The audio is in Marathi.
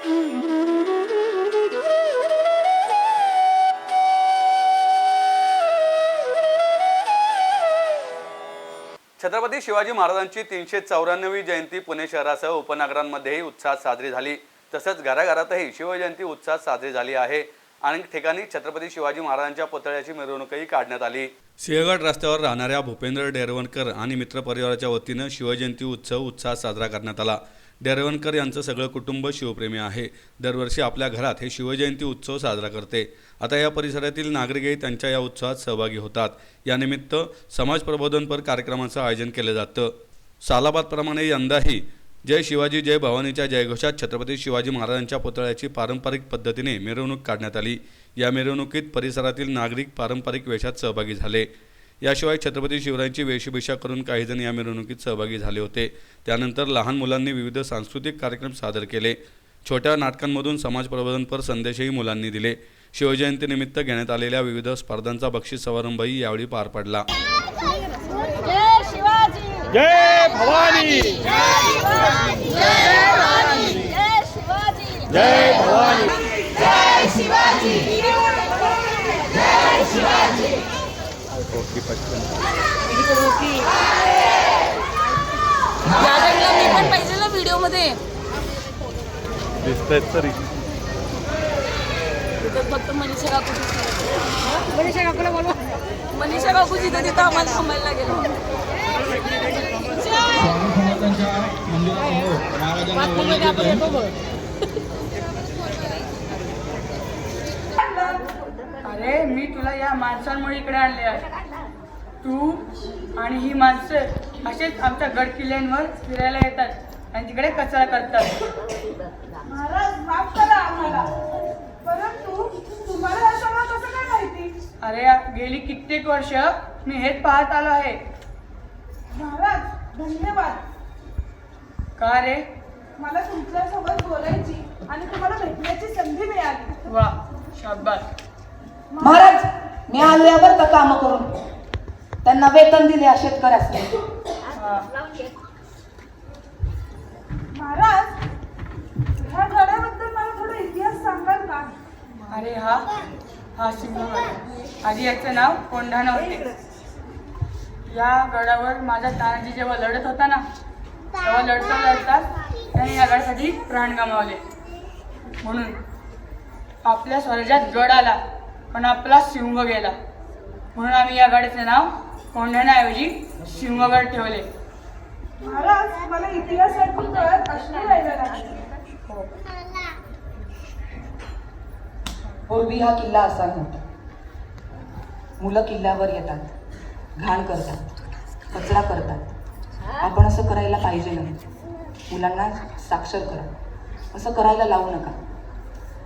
छत्रपती शिवाजी महाराजांची तीनशे चौऱ्याण्णवी जयंती पुणे शहरासह उपनगरांमध्येही उत्साहात साजरी झाली. तसंच घराघरातही शिवजयंती उत्साहात साजरी झाली आहे. अनेक ठिकाणी छत्रपती शिवाजी महाराजांच्या पुतळ्याची मिरवणूकही काढण्यात आली. सिंहगड रस्त्यावर राहणाऱ्या भूपेंद्र डेरवणकर आणि मित्रपरिवाराच्या वतीनं शिवजयंती उत्सव उत्साहात साजरा करण्यात आला. डेरवणकर यांचं सगळं कुटुंब शिवप्रेमी आहे. दरवर्षी आपल्या घरात हे शिवजयंती उत्सव साजरा करते. आता या परिसरातील नागरिकही त्यांच्या या उत्सवात सहभागी होतात. यानिमित्त समाज प्रबोधनपर कार्यक्रमाचं आयोजन केलं जातं. सालाबादप्रमाणे यंदाही जय शिवाजी जय भवानीच्या जयघोषात छत्रपती शिवाजी महाराजांच्या पुतळ्याची पारंपरिक पद्धतीने मिरवणूक काढण्यात आली. या मिरवणुकीत परिसरातील नागरिक पारंपरिक वेशात सहभागी झाले. याशिवाय छत्रपती शिवरायांची वेशभूषा करून काही जण या मिरवणुकीत सहभागी झाले होते. त्यानंतर लहान मुलांनी विविध सांस्कृतिक कार्यक्रम सादर केले. छोट्या नाटकांमधून समाज प्रबोधनपर संदेशही मुलांनी दिले. शिवजयंतीनिमित्त घेण्यात आलेल्या विविध स्पर्धांचा बक्षीस समारंभही यावेळी पार पडला. जय शिवाजी! जय भवानी जय शिवाजी जय भवानी जय शिवाजी जय भवानी जय शिवाजी जय शिवाजी मी पण पाहिलेलं व्हिडिओमध्ये दिसतंय तरी. तिथं फक्त मनीषा काकू दिसली. मनीषा काकूला बोलवा. मनीषा काकू जिथं तिथं आम्हाला थांबायला लागेल. अरे मी तुला या माणसांमुळे इकडे आणले आहे. तू आणि ही माणसं असेच आमच्या गड किल्ल्यांवर फिरायला येतात आणि तिकडे कचरा करतात. महाराज माफ करा आम्हाला. परंतु तुम्हाला सगळं कसं काय माहिती? अरे गेली कित्येक वर्ष मी हेच पाहत आलो आहे. महाराज धन्यवाद. का रे? मला तुमच्यासोबत बोलायची आणि तुम्हाला भेटण्याची संधी मिळाली. वा शाबास. महाराज मी आलो यावर का काम करून. त्यांना वेतन दिले या शेतकऱ्यास हा. महाराज ह्या गडाबद्दल मला थोडा इतिहास सांगाल का? अरे हा हा सिंहगड आधी याचं नाव कोंढाणा होते. या गडावर माझा तानाजी जेव्हा लढत होता ना तेव्हा लढता लढता त्याने या गडासाठी प्राण गमावले. म्हणून आपल्या स्वराज्यात गड आला पण आपला सिंह गेला. म्हणून आम्ही या गडाचे नाव कोंढाण्याऐवजी सिंहगड ठेवले. महाराज मला इतिहास कळत हो. पूर्वी हा किल्ला असा नव्हता. मुलं किल्ल्यावर येतात घाण करतात कचरा करतात. आपण असं करायला पाहिजे नाही. मुलांना साक्षर करा. असं करायला लावू नका.